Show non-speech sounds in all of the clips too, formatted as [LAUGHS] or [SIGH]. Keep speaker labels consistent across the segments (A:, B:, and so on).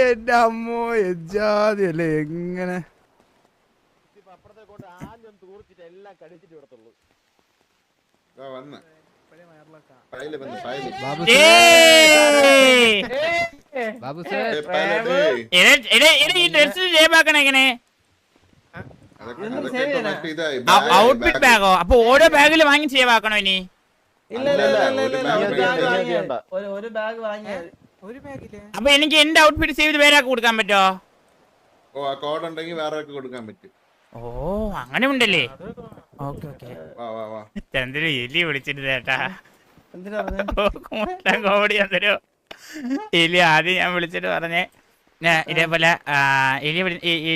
A: എന്റെ അമ്മോ എജാതിയല്ലേ എങ്ങനെ?
B: എങ്ങനെ? Outfit
C: bag.
B: അപ്പൊ ഓരോ ബാഗിൽ വാങ്ങി സേവാക്കണോ ഇനി?
D: ഇല്ല
C: ഒരു
D: ബാഗ്
C: വാങ്ങിയാ
D: വാങ്ങിയാൽ
B: അപ്പൊ എനിക്ക് എന്റെ ഔട്ട്ഫിറ്റ് സേവ് ചെയ്ത് വേറെ കൊടുക്കാൻ പറ്റോ?
C: ഓ ആ കോഡ് ഉണ്ടെങ്കിൽ വേറെ കൊടുക്കാൻ പറ്റും.
B: ഓ അങ്ങനെ ഉണ്ടല്ലേ? Okay okay.
C: വാ വാ വാ.
B: ചന്ദ്രൻ എലി വിളിച്ചിട്ട് ചേട്ടാ? കോമഡി ചന്ദ്രു എലി ആദ്യം ഞാൻ വിളിച്ചിട്ട് പറഞ്ഞേ ഞാൻ ഇതേപോലെ എലി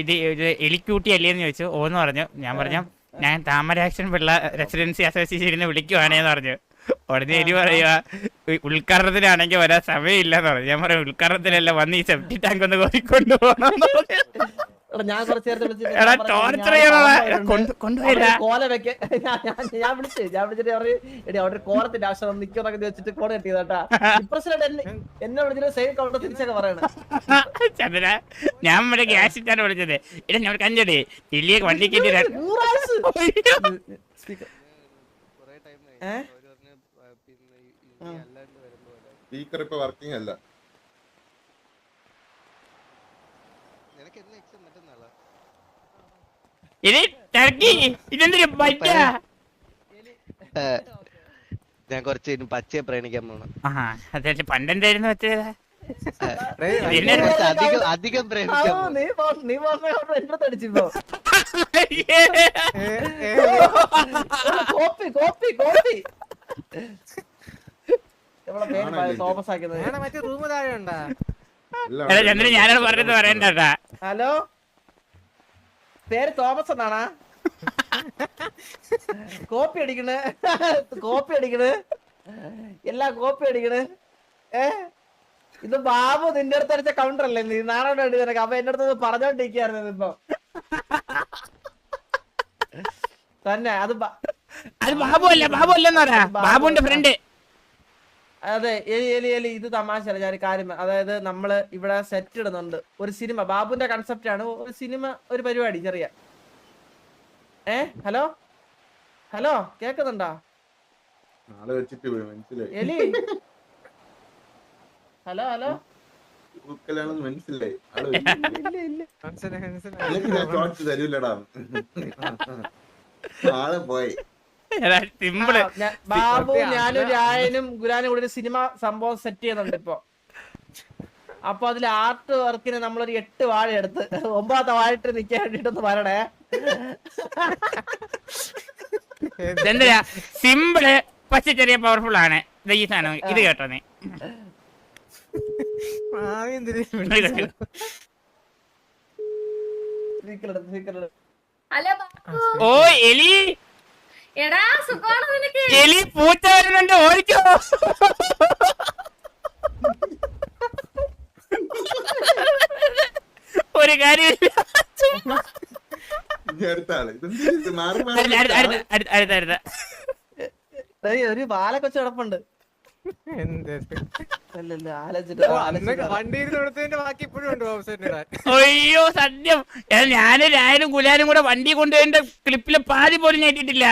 B: ഇത് എലിക്യൂട്ടി അല്ലേന്ന് ചോദിച്ചു. ഓന്ന് പറഞ്ഞു. ഞാൻ പറഞ്ഞു ഞാൻ താമരാക്ഷൻ പിള്ള റെസിഡൻസി അസോസിയേഷനിൽ വിളിക്കുവാണേന്ന് പറഞ്ഞു. ഉടനെ ഇനി പറയുക ഉദ്ഘാടനത്തിലാണെങ്കിൽ ഉദ്ഘാടനത്തിനാണെങ്കിൽ സമയമില്ല എന്ന് പറഞ്ഞു. ഞാൻ പറയാം ഉദ്ഘാടനത്തിലല്ല വന്ന് ഈ സെപ്റ്റി ടാങ്ക് ഒന്ന് കോരിക്കൊണ്ട് പോകണം
D: എടാ, ഞാൻ കുറച്ച് നേരത്തെ വിളിച്ചിട്ട്
B: എടാ. കൊണ്ട്
D: കോല വെക്ക. ഞാൻ- വിളിച്ചു ഞാൻ വിളിച്ചിട്ട് പറഞ്ഞു എടി അവിടെ കോലത്തിന്റെ ആവശ്യം നിക്കുന്നൊക്കെ വെച്ചിട്ട് കോട കെട്ടിയതാട്ടാ ഇപ്രസിഡന്റ് എന്നെ എന്നെ വിളിച്ചിട്ട് സെയിം കൗണ്ടർ തിരിച്ചൊക്കെ പറയണേ.
B: ചന്ദ്ര ഞാൻ ഇവിടെ ഗ്യാസ് ഇട്ടാണ് വിളിച്ചത്. ഇടാ ഞാൻ കഞ്ചടി ഇല്ലേ വണ്ടി കയറ്റി ര-
D: നൂറായുസ്. സ്പീക്കർ
C: ഇപ്പൊ വർക്കിംഗ് അല്ല.
B: ഇത് ടർക്കി ഇതെന്തൊരു പറ്റ
E: ഞാൻ കുറച്ച് പച്ചയെ പ്രേണിക്കാൻ പോണം.
B: അതെ പണ്ടെന്തായിരുന്നു
E: കുറച്ച് അധികം അധികം പ്രേമിക്കാൻ [LAUGHS]
D: കോപ്പി കോപ്പി കോപ്പി എവിടെ പേര്
C: ആണല്ലേ ഇത്?
D: തോമസ് ആക്കുന്നത്.
B: പറഞ്ഞത്
D: ഹലോ? പേര് തോമസ് എന്നാണാ? കോപ്പി അടിക്കണ്. കോപ്പി അടിക്കണ്. എല്ലാ കോപ്പി അടിക്കണ്. ഏ? ഇത് ബാബു നിന്റെ അടുത്ത് അടിച്ച കൗണ്ടർ അല്ലേ? നീ നാളെ അടി നിനക്ക്. അപ്പൊ എന്റെ അടുത്ത് പറഞ്ഞോണ്ടിരിക്കായിരുന്നു ഇപ്പൊ തന്നെ അത്
B: അത് ബാബു അല്ല? ബാബു അല്ലെന്ന് പറയാ ബാബുന്റെ ഫ്രണ്ട്
D: അതെ എലി എലി എലി ഇത് തമാശയല്ല ഞാൻ കാര്യം അതായത് നമ്മൾ ഇവിടെ സെറ്റ് ഇടുന്നുണ്ട്. ഒരു സിനിമ ബാബുന്റെ കൺസെപ്റ്റ് ആണ് ഒരു സിനിമ ഒരു പരിപാടി ചെറിയ. ഏ? ഹലോ? ഹലോ? കേക്കുന്നുണ്ടോ?
C: നാളെ വെച്ചിട്ട് പോയി മനസ്സിലായി.
D: എലി? Hello hello?
C: മനസ്സിലായി. തരൂലടാ ആൾ പോയി.
D: സിമ്പിൾ ബാബു ഞാനും രായനും ഗുരാനും കൂടി ഒരു സിനിമ സംഭവം സെറ്റ് ചെയ്യുന്നുണ്ട് ഇപ്പൊ. അപ്പൊ അതിൽ ആർട്ട് വർക്കിന് നമ്മളൊരു എട്ട് വാഴ എടുത്ത് ഒമ്പതാമത്തെ വാഴയിട്ട് നിക്കാൻ വേണ്ടിട്ടൊന്ന് വരണേ.
B: എന്താ സിമ്പിൾ പക്ഷെ ചെറിയ പവർഫുൾ ആണ്. ഈ സാധനം ഇത് കേട്ടോ നീ. ഓ എലി.
F: എടാ സുഖമാണോ നിനക്ക്?
B: എലി പൂച്ച വരുന്നുണ്ട് ഓടിക്കോ. ഒരു കാര്യമില്ല.
D: ഒരു ബാലക്കൊച്ചു കിടപ്പുണ്ട്.
B: അയ്യോ സത്യം. ഞാനും രായനും കുലാനും കൂടെ വണ്ടി കൊണ്ടുപോയതിന്റെ ക്ലിപ്പിലെ പാതി പോലും ഞെട്ടിട്ടില്ല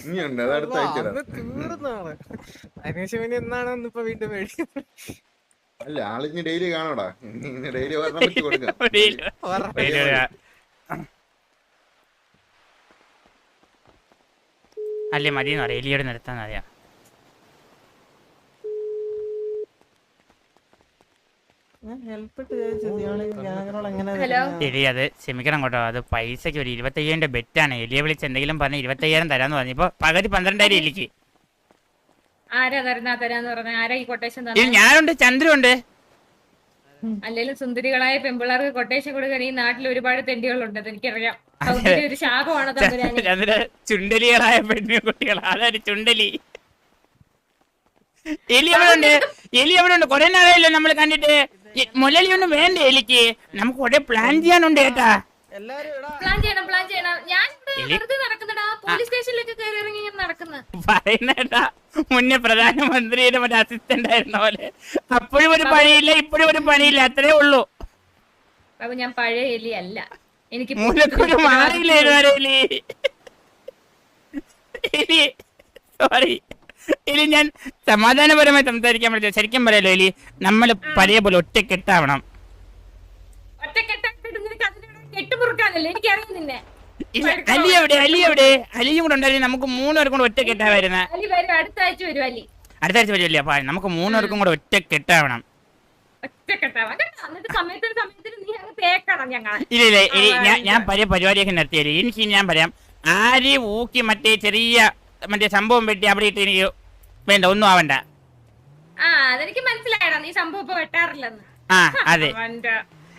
C: ഇനിയുണ്ട് അത് അടുത്ത
A: അപ്പൊ
C: ആഴ്ച
A: അന്ന് തീർന്നാണ്. അതിനുശേഷം ഇനി എന്നാണ് ഇപ്പൊ വീണ്ടും മേടിക്കുന്നത്
C: അല്ല ആളിഞ്ഞ് ഡെയിലി കാണോടാ. ഇനി ഡെയിലി ഒരെണ്ണം വെച്ച് കൊടുക്കാം.
A: ഉറപ്പ്.
B: ഒരു- ഒരു- അല്ലേ മതിയെന്ന് പറയാം. എലിയോട് നിർത്താൻ അറിയാം
D: ഹെൽപ്പ് ഇട്ട് ചോദിച്ചത് ഇയാൾ ഞാനോട് എങ്ങനെ
F: ഹലോ.
B: എലി അത് ക്ഷമിക്കണം കേട്ടോ. അത് പൈസക്ക് ഒരു ഇരുപത്തയ്യായിരം ബെറ്റാണ്. എലിയെ വിളിച്ച് എന്തെങ്കിലും പറഞ്ഞ ഇരുപത്തയ്യായിരം തരാന്ന് പറഞ്ഞു. ഇപ്പൊ പകുതി പന്ത്രണ്ടായിരം എലിക്ക്.
F: ആരാ തരുന്ന? തരാന്ന് പറഞ്ഞ ആരാ ഈ കൊട്ടേഷൻ
B: ഇത്
F: തന്നെ
B: ഞാനുണ്ട് ചന്ദ്രുണ്ട്.
F: അല്ലെങ്കിലും സുന്ദരികളായ പെമ്പിള്ളേർക്ക് കൊട്ടേഷൻ കൊടുക്കാൻ ഈ നാട്ടിൽ ഒരുപാട് തെണ്ടികളുണ്ട്. എനിക്കറിയാം. ഒരു ശാപമാണ്
B: ചുണ്ടലികളായ പെണ്ണുകുട്ടികൾ അതാണ് ചുണ്ടലി. എലി എവിടെ ഉണ്ട് എലി എവിടെ ഉണ്ട് കൊറേ നാളായല്ലോ നമ്മൾ കണ്ടിട്ട്. ഈ മുലലി ഒന്നും വേണ്ട എലിക്ക്? നമുക്ക് കുറെ പ്ലാൻ ചെയ്യാനുണ്ട്
D: ഏട്ടാ.
F: പ്ലാൻ ചെയ്യണം പ്ലാൻ ചെയ്യണം. ഞാൻ വെറുതെ നടക്കുന്നടാ പോലീസ് സ്റ്റേഷനിലേക്ക് കയറി ഇറങ്ങി നടക്കുന്നു.
B: പറയുന്നേട്ടാ മുന്നേ പ്രധാനമന്ത്രിയുടെ മറ്റേ അസിസ്റ്റന്റ് ആയിരുന്ന പോലെ. അപ്പോഴും ഒരു പണിയില്ല ഇപ്പോഴും ഒരു പണിയില്ല. അത്രേ ഉള്ളൂ.
F: ബാബു ഞാൻ പഴയ എലി അല്ല. എനിക്ക്
B: മൂലക്കുരു മാറിയില്ല എലി. സോറി എലി ഞാൻ സമാധാനപരമായി സംസാരിക്കാൻ പറ്റില്ല. ശരിക്കും പറയാലോ ഇനി നമ്മൾ പഴയ പോലെ ഒറ്റക്കെട്ടാവണം. അലി എവിടെ? അലി എവിടെ? അലിയും കൂടെ ഉണ്ടായിരുന്നു. നമുക്ക് മൂന്നുപേർക്കും കൂടെ ഒറ്റക്കെട്ടാ വരുന്നത്
F: അടുത്ത ആഴ്ച വരും അലി.
B: അടുത്ത ആഴ്ച പറ്റില്ല അപ്പൊ നമുക്ക് മൂന്നുപേർക്കും കൂടെ ഒറ്റക്കെട്ടാവണം. ഇല്ല ഇല്ല ഞാൻ പഴയ പരിപാടിയൊക്കെ നടത്തിയാലേ എനിക്ക് ഇനി ഞാൻ പറയാം. ആര് ഊക്കി മറ്റേ ചെറിയ മറ്റേ സംഭവം വെട്ടി അവിടെ ഇട്ട് എനിക്ക് വേണ്ട ഒന്നും ആവണ്ട.
F: ആ അതെനിക്ക് മനസ്സിലായടാ. നീ സംഭവം ഇപ്പൊ വെട്ടാറില്ലെന്ന്.
B: ആ അതെ.
F: അവന്റെ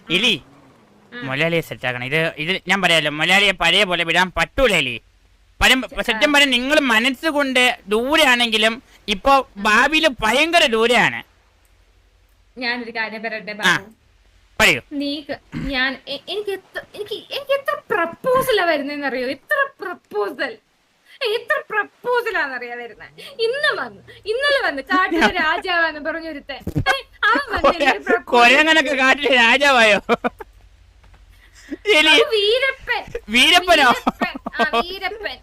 B: ഇലി മൊലാലിയെ സെറ്റ് ആക്കണം. ഇത് ഇത് ഞാൻ പറയാലോ മലയാളിയെ പഴയ പോലെ വിടാൻ പറ്റൂല എലി. പരം സത്യം പറയാൻ നിങ്ങൾ മനസ്സുകൊണ്ട് ദൂരെയാണെങ്കിലും ഇപ്പൊ ഭാവിയിൽ ഭയങ്കര ദൂരെയാണ്.
F: ഞാനൊരു കാര്യം പറയട്ടെ
B: ആ.
F: ബാബു?
B: പറയൂ.
F: നീ ക- ഞാൻ എ- എനിക്ക് എത്ര എനിക്ക് എനിക്ക് എത്ര പ്രപ്പോസലാ വരുന്നതെന്ന് അറിയോ എത്ര പ്രപ്പോസൽ എത്ര പ്രപ്പോസലാന്നറിയാ വരുന്നത് ഇന്ന് വന്നു. ഇന്നലെ വന്ന്. കാട്ടിലെ രാജാവാന്ന് പറഞ്ഞൊരുത്തെ അവൻ വന്ന്.
B: കൊരങ്ങനൊക്കെ കാട്ടിലെ രാജാവായോ?
F: വീരപ്പൻ.
B: വീരപ്പനോ?
F: വീരപ്പൻ.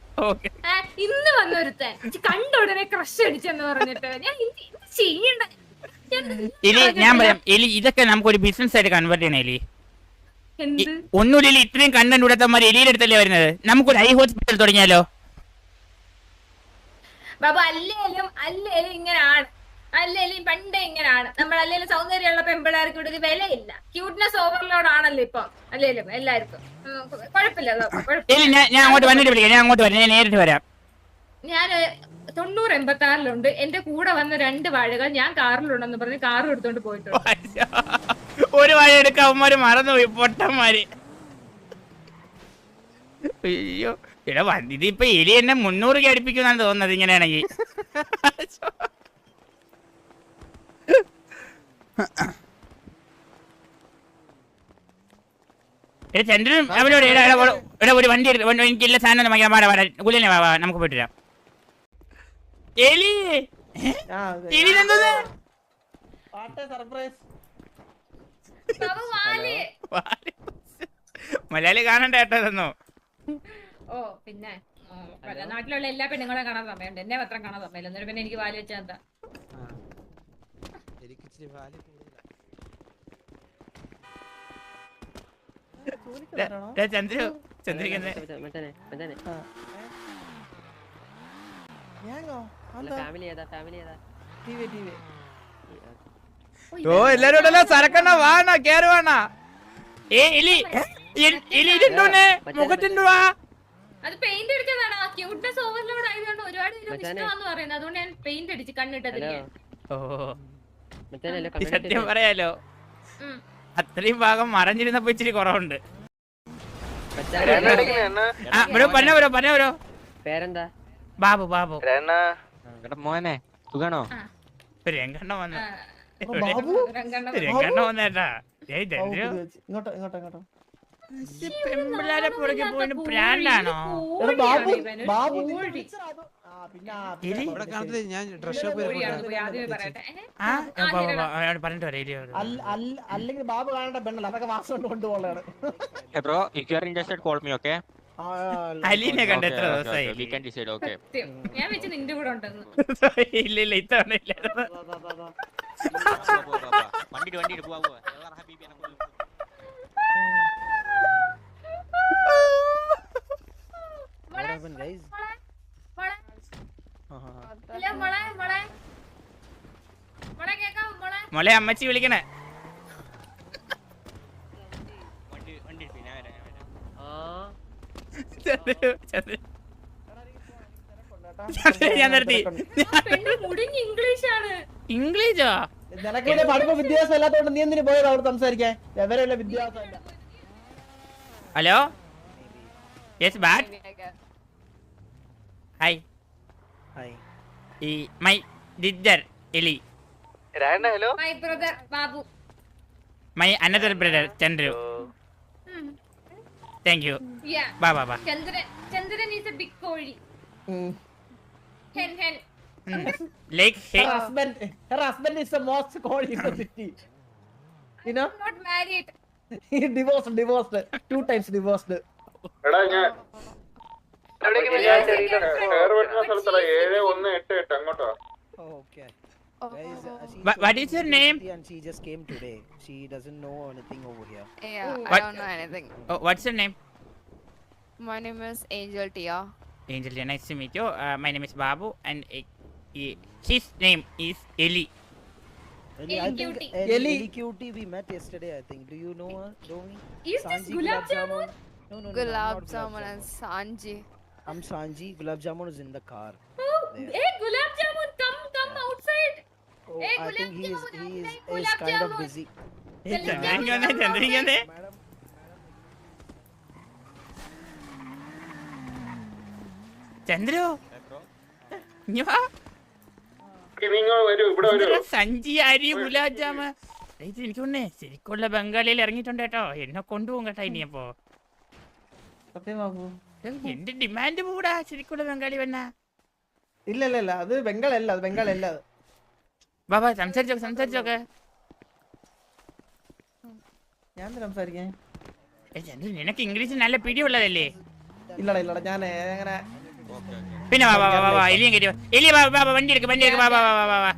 F: ഇന്ന് വന്നൊരുത്തൻ. കണ്ട ഉടനെ ക്രഷ് അടിച്ചെന്ന് പറഞ്ഞിട്ട്. ഞാൻ ചെയ്യണ്ട? ഇലി
B: എലി ഞാൻ പറയാം. എലി ഇതൊക്കെ നമുക്ക് ഒരു ബിസിനസ് ആയിട്ട് കൺവേർട്ട് ചെയ്യണം എലി. ഒന്നുമില്ല ഇത്രയും കണ്ടന്റ് കൊടുത്തമാർ എലിയുടെ അടുത്തല്ലേ വരുന്നത്? നമുക്കൊരു ഐ ഹോസ്പിറ്റൽ തുടങ്ങിയാലോ?
F: ബാബു അല്ലേലും അല്ലേലും ഇങ്ങനാണ്. അല്ലേലും പണ്ടേ ഇങ്ങനാണ്. നമ്മൾ അല്ലേലും സൗന്ദര്യമുള്ള പെമ്പിള്ളേർക്ക് ഇവിടെ ഒരു വിലയില്ല. ക്യൂട്ട്നെസ് ഓവർലോഡ് ആണല്ലോ ഇപ്പൊ. അല്ലേലും എല്ലാവർക്കും. കുഴപ്പമില്ല
B: ഞാൻ ഞാൻ അങ്ങോട്ട് വന്നിട്ട് വിളിക്കാം. ഞാൻ അങ്ങോട്ട് വരാം. ഞാൻ നേരിട്ട് വരാം.
F: ഞാൻ തൊണ്ണൂറ് എൺപത്തി ആറിലുണ്ട് എന്റെ കൂടെ വന്ന രണ്ട് വാഴകൾ ഞാൻ കാറിലുണ്ടെന്ന് പറഞ്ഞ് കാർ എടുത്തോണ്ട് പോയിട്ടുണ്ട്.
B: ഒരു വാഴ എടുക്കാൻ അവന്മാര് മറന്നുപോയി. പൊട്ടന്മാര്. അയ്യോ. എടാ വ- ഇതിപ്പോ എലി എന്നെ മുന്നൂറ് കടിപ്പിക്കുന്നാണ് തോന്നുന്നത് ഇങ്ങനെയാണെങ്കിൽ ചന്ദ്രനും അവനോട് എടാ ഒരു വണ്ടി എനിക്കില്ല സാധനം വാ നമുക്ക് പോയിട്ട് വരാം. എലി! എലി എന്തോന്ന് മലയാളി കാണണ്ട കേട്ടോ ഇതൊന്നും.
F: ഓ പിന്നെ. നാട്ടിലുള്ള എല്ലാ പെണ്ണുങ്ങളെ കാണാൻ സമയമുണ്ട്. എന്നെ മാത്രം കാണാൻ സമയമില്ല. എന്നിട്ട് പിന്നെ എനിക്ക് വാൽ വെച്ചാൽ എന്താ?
D: ടിവി ടിവി
B: ഓ എല്ലാരും ഉണ്ടല്ലോ സരക്കണ്ണ വാണ കേറുവാണ ഏ എലി എലി- മുഖത്തെന്തുവാ?
F: അത് പെയിന്റ് അടിച്ചതാണ് ആ ക്യൂട്ട്നെസ് ഓവർലോഡ് ആയതുകൊണ്ട് ഒരുപാട്. ഇഷ്ടമാന്ന് പറയുന്നത്. അതുകൊണ്ട് ഞാൻ പെയിന്റ് അടിച്ച് കണ്ണിട്ടതില്ല
B: സത്യം പറയാലോ. അത്രയും ഭാഗം മറഞ്ഞിരുന്നപ്പോ ഇച്ചിരി കുറവുണ്ട്.
G: പേരെന്താ
B: ബാബു ബാബു.
H: മോനെ സുഖാണോ?
B: രംഗണ്ണ വന്ന.
F: രംഗണ്ണ
B: വന്നേട്ടാ.
D: ഇങ്ങോട്ടോ ഇങ്ങോട്ടോ ഇങ്ങോട്ടോ.
B: പെമ്പിള്ളാരെ പുറകെ പോയിട്ട്
D: അല്ല- അല്ലെങ്കിൽ ബാബു കാണേണ്ട പെണ്ണല്ല അതൊക്കെ വാസം കൊണ്ട് കൊണ്ടുപോകലാണ്
H: bro if you are interested call me okay
B: അലീനെ കണ്ട എത്ര ദിവസമായി?
H: വി ഡിസൈഡ് ഓക്കെ
F: ഞാൻ വെച്ച് നിന്റെ കൂടെ ഉണ്ടെന്ന്. [LAUGHS]
B: ഇല്ല ഇല്ല ഇത്തവണ ഇല്ല. [LAUGHS]
H: വണ്ടി വണ്ടി പോവാ പോവാ ഹബീബി
F: മോളെ, മോളെ, മോളെ. ഇല്ല, മോളെ, മോളെ. മോളെ കേക്കാവോ, മോളെ?
B: അമ്മച്ചി വിളിക്കണേ?
H: വണ്ടി വണ്ടി എടുത്ത് ഞാൻ
B: നിർത്തി. ഇംഗ്ലീഷോ?
D: നിനക്ക് പിന്നെ പഠിപ്പ് വിദ്യാഭ്യാസം അല്ലാത്തോണ്ട് നീ എന്തിനു പോയത് അവിടെ സംസാരിക്കാൻ? എവരല്ല വിദ്യാഭ്യാസം
B: ഹലോ? യെസ് ബാറ്റ് ഹായ് ഈ മൈ ദിദ്ദർ എലി
F: my brother Babu
B: my another brother Chandru. Thank you. ബാ ബാ ബാ
F: Chandran Chandran is a big kozhi. Hen hen
B: like
D: Her husband, her husband is the most called in the city. You know,
F: not married.
D: he divorced, divorced, two times divorced.
C: എടാ ഞാൻ
F: I can
C: കയറി വരുന്ന
F: But
C: സ്ഥലത്തല്ല
F: she-
C: ഏഴ് ഒന്ന് എട്ട് എട്ട് അങ്ങോട്ടോ
I: Okay.
F: Oh.
B: What, what is her name?
I: And she just came today. She doesn't know anything over here.
J: Yeah,
B: Ooh.
J: I what? don't know anything.
B: Oh, what's her name?
J: My name is Angel Tia.
B: Angel Tia, nice to meet you. Uh, my name is Babu, and uh, his name is Eli.
I: Eli I
F: Cutie
I: we met yesterday, I think. Do you know her, Domi?
F: Is
I: Sanji, this
F: Gulab Jamun?
I: No, no, no.
J: Gulab Jamun and Sanji.
I: I'm Sanji. Gulab Jamun is in the car.
F: Oh, hey, Gulab
I: Oh,
F: Hey,
I: I think he is he is, is kind of busy.
B: Chandru സഞ്ചി അരി gulab jam? ഇത് എനിക്ക് തോന്നേ ശരിക്കുള്ള ബംഗാളിയിൽ ഇറങ്ങിയിട്ടുണ്ട് കേട്ടോ. എന്നെ കൊണ്ടുപോകും കേട്ടോ
D: ഇനിയപ്പോ
B: എന്റെ ഡിമാൻഡ് കൂടാ ശരിക്കുള്ള ബംഗാളി വന്ന?
D: ഇല്ല ഇല്ല ഇല്ല. അത് ബംഗാളല്ല അത് ബംഗാളല്ല അത്
B: ബാബാ സംസാരിച്ചോക്കെ സംസാരിച്ചോക്കെ
D: ഞാൻ സംസാരിക്കാൻ
B: നിനക്ക് ഇംഗ്ലീഷ് നല്ല പിടിയുള്ളതല്ലേ
D: ഇല്ലടാ ഇല്ലടാ ഞാൻ
H: okay.
B: പിന്നെ വാ വാ വാ വാ, വാ എലിയും കയറി വാ. എലി വാ വാ വാ, വണ്ടി എടുക്ക് വണ്ടി എടുക്ക് വാ വാ വാ വാ വാ